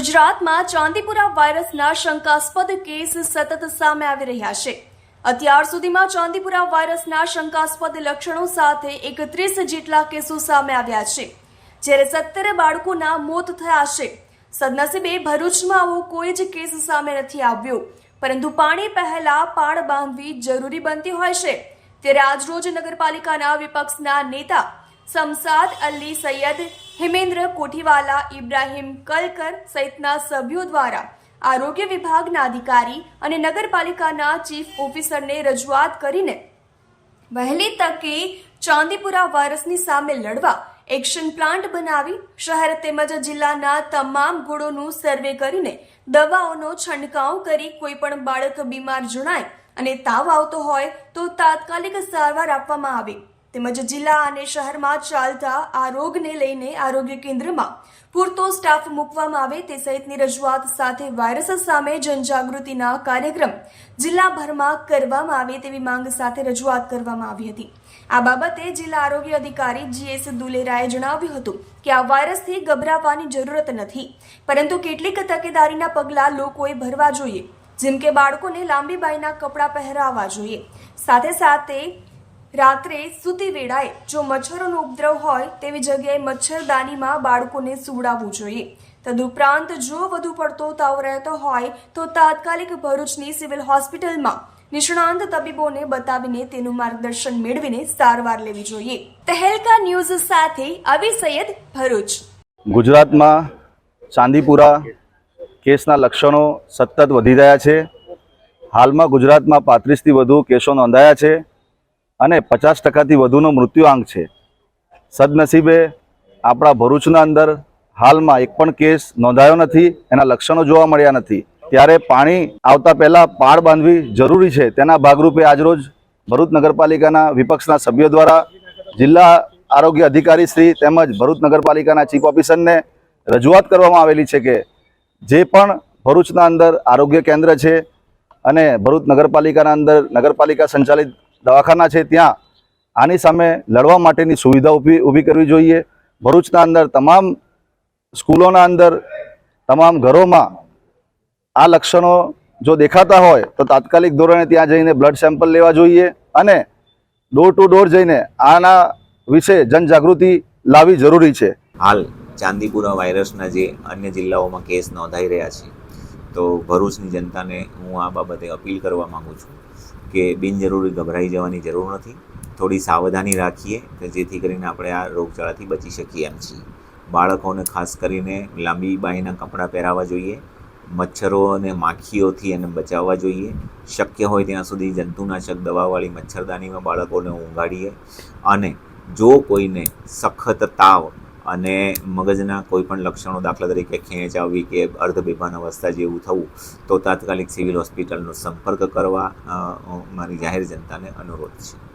ગુજરાતમાં ચાંદીપુરા વાયરસના શંકાસ્પદ કેસ સતત સામે આવી રહ્યા છે. અત્યાર સુધીમાં ચાંદીપુરા વાયરસના શંકાસ્પદ લક્ષણો સાથે એકત્રીસ જેટલા કેસો સામે આવ્યા છે. જ્યારે સત્તર બાળકોના મોત થયા છે. સદનસીબે ભરૂચમાં આવો કોઈ જ કેસ સામે નથી આવ્યો. પરંતુ પાણી પહેલા પાળ બાંધવી જરૂરી બનતી હોય છે. ત્યારે આજરોજ નગરપાલિકાના વિપક્ષના નેતા સમસાદ અલી સૈયદ હિમેન્દ્ર કોઠીવાલા ઇબ્રાહિમ કલકર સહિતના સભ્યો દ્વારા આરોગ્ય વિભાગના અધિકારી અને નગરપાલિકાના ચીફ ઓફિસરને રજૂઆત કરીને વહેલી તકે ચાંદીપુરા વાયરસની સામે લડવા એક્શન પ્લાન્ટ બનાવી શહેર તેમજ જિલ્લાના તમામ ગુણોનું સર્વે કરીને દવાઓનો છંટકાવ કરી કોઈ પણ બાળક બીમાર જણાય અને તાવ આવતો હોય તો તાત્કાલિક સારવાર આપવામાં આવે. તેમજ જિલ્લા અને શહેરમાં ચાલતા આ રોગને લઈને આરોગ્ય કેન્દ્રમાં પૂરતો સ્ટાફ મૂકવામાં આવે તે સહિતની રજૂઆત સાથે વાયરસ સામે જનજાગૃતિના કાર્યક્રમ જિલ્લાભરમાં કરવામાં આવે તેવી માંગ સાથે રજૂઆત કરવામાં આવી હતી. આ બાબતે જિલ્લા આરોગ્ય અધિકારી જીએસ દુલેરાએ જણાવ્યું હતું કે આ વાયરસથી ગભરાવાની જરૂરત નથી, પરંતુ કેટલીક તકેદારીના પગલાં લોકોએ ભરવા જોઈએ, જેમ કે બાળકોને લાંબી બાયના કપડાં પહેરાવવા જોઈએ. સાથે સાથે રાત્રે સૂતી વેળાએ જો મચ્છરોનો ઉપદ્રવ હોય તેવી જગ્યાએ મચ્છરદાનીમાં બાળકોને સુવડાવવું જોઈએ. તદુપરાંત જો વધુ પડતો તાવ રહેતો હોય તો તાત્કાલિક ભરૂચની સિવિલ હોસ્પિટલમાં નિષ્ણાંત તબીબોને બતાવીને તેનું માર્ગદર્શન મેળવીને સારવાર લેવી જોઈએ. તહેલકા ન્યૂઝ સાથે અવી સૈયદ ભરૂચ. ગુજરાતમાં ચાંદીપુરા કેસના લક્ષણો સતત વધી રહ્યા છે. હાલમાં ગુજરાતમાં પાંત્રીસથી વધુ કેસો નોંધાયા છે. અને પચાસ ટકાથી વધુનો મૃત્યુઆંક છે. સદનસીબે આપણા ભરૂચના અંદર હાલમાં એક પણ કેસ નોંધાયો નથી, એના લક્ષણો જોવા મળ્યા નથી. ત્યારે પાણી આવતા પહેલાં પાળ બાંધવી જરૂરી છે. તેના ભાગરૂપે આજરોજ ભરૂચ નગરપાલિકાના વિપક્ષના સભ્યો દ્વારા જિલ્લા આરોગ્ય અધિકારી શ્રી તેમજ ભરૂચ નગરપાલિકાના ચીફ ઓફિસરને રજૂઆત કરવામાં આવેલી છે કે જે પણ ભરૂચના અંદર આરોગ્ય કેન્દ્ર છે અને ભરૂચ નગરપાલિકાના અંદર નગરપાલિકા સંચાલિત દવાખાના છે ત્યાં. આની સામે લડવા માટેની સુવિધા ઊભી ઊભી કરવી જોઈએ. ભરૂચના અંદર તમામ સ્કૂલોના અંદર, તમામ ઘરોમાં આ લક્ષણો જો દેખાતા હોય તો તાત્કાલિક ધોરણે ત્યાં જઈને બ્લડ સેમ્પલ લેવા જોઈએ અને ડોર ટુ ડોર જઈને આના વિશે જનજાગૃતિ લાવવી જરૂરી છે. હાલ ચાંદીપુરા વાયરસના જે અન્ય જિલ્લાઓમાં કેસ નોંધાઈ રહ્યા છે. તો ભરૂચની જનતાને હું આ બાબતે અપીલ કરવા માગું છું કે બિનજરૂરી ગભરાઈ જવાની જરૂર નથી. થોડી સાવધાની રાખીએ કે જેથી કરીને આપણે આ રોગચાળાથી બચી શકીએ એમ છીએ. બાળકોને ખાસ કરીને લાંબી બાઈના કપડાં પહેરાવવા જોઈએ, મચ્છરો અને માખીઓથી એને બચાવવા જોઈએ. શક્ય હોય ત્યાં સુધી જંતુનાશક દવાવાળી મચ્છરદાનીમાં બાળકોને ઊંઘાડીએ. અને જો કોઈને સખત તાવ અને મગજના કોઈ પણ લક્ષણો દાખલા તરીકે ખેંચ આવવી કે અર્ધ બેભાન અવસ્થા જેવું થવું, તો તાત્કાલિક સિવિલ હોસ્પિટલનો સંપર્ક કરવા મારી જાહેર જનતાને અનુરોધ છે.